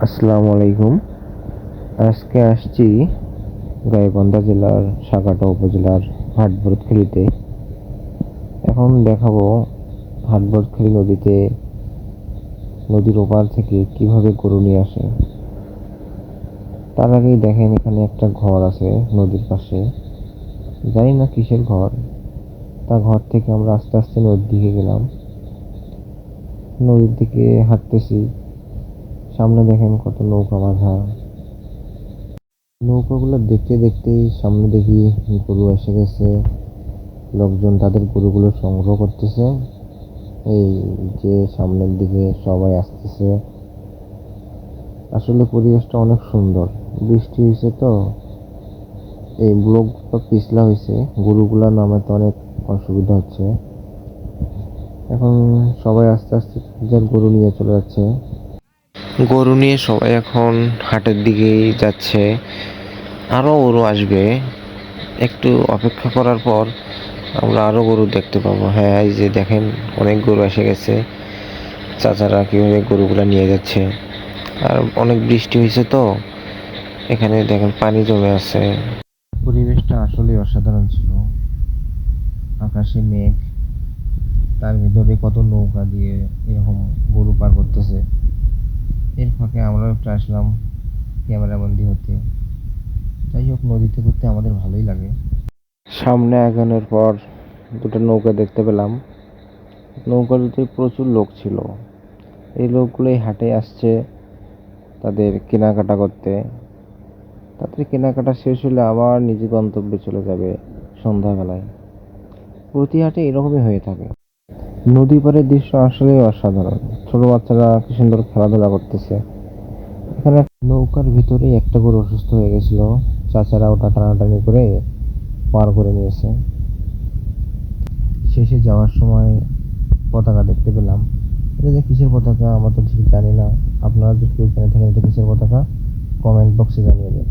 আসসালামু আলাইকুম। আজকে আসছি গাইবান্ধা জেলার সাগাটা উপজেলার হাটবরদখালিতে এখন দেখাবো হাটবরদখালি নদীতে নদীর ওপার থেকে কীভাবে গরু নিয়ে আসে। তার আগেই দেখেন এখানে একটা ঘর আছে নদীর পাশে। জানি না কিসের ঘর। তা ঘর থেকে আমরা আস্তে আস্তে নদীর দিকে গেলাম। নদীর দিকে হাঁটতেছি। সামনে দেখেন কত নৌকা বাঁধা। নৌকাগুলো দেখতে দেখতেই সামনে দেখি গরু এসে গেছে। লোকজন তাদের গরুগুলো সংগ্রহ করতেছে। এই যে সামনের দিকে সবাই আসতেছে। আসলে পরিবেশটা অনেক সুন্দর। বৃষ্টি হয়েছে তো। এই ব্লকটা পিছলা হয়েছে। গরুগুলা নামাতে অনেক অসুবিধা হচ্ছে। এখন সবাই আস্তে আস্তে যার গরু নিয়ে চলে যাচ্ছে। গরু নিয়ে সবাই এখন হাটের দিকেই যাচ্ছে। আরও গরু আসবে। একটু অপেক্ষা করার পর আমরা আরও গরু দেখতে পাবো। হ্যাঁ এই যে দেখেন, অনেক গরু এসে গেছে। চাচারা কীভাবে গরুগুলো নিয়ে যাচ্ছে। আর অনেক বৃষ্টি হয়েছে তো। এখানে দেখেন পানি জমে আছে। পরিবেশটা আসলেই অসাধারণ ছিল। আকাশে মেঘ, তার ভিতরে কত নৌকা দিয়ে এরকম গরু পার করতেছে এর ফাঁকে আমরাও একটু আসলাম, ক্যামেরাবন্দি হতে। যাই হোক, নদীতে ঘুরতে আমাদের ভালোই লাগে। সামনে আগানোর পর দুটো নৌকা দেখতে পেলাম। নৌকা নৌকাতে প্রচুর লোক ছিল। এই লোকগুলোই হাটে আসছে তাদের কেনাকাটা করতে। তাদের কেনাকাটা শেষ হলে আবার নিজ গন্তব্যে চলে যাবে সন্ধ্যাবেলায়। প্রতি হাটে এরকমই হয়ে থাকে। নদী পাড়ের দৃশ্য আসলেই অসাধারণ। ছোট বাচ্চারা কি সুন্দর খেলাধুলা করতেছে। এখানে নৌকার ভিতরে একটা গরু অসুস্থ হয়ে গেছিল। চাচারা ওটা টানাটানি করে পার করে নিয়েছে। শেষে যাওয়ার সময় পতাকা দেখতে পেলাম। এটা যে কিসের পতাকা আমরা তো ঠিক জানি না। আপনারা যদি কেউ জেনে থাকেন এটা কিসের পতাকা? কমেন্ট বক্সে জানিয়ে দেন।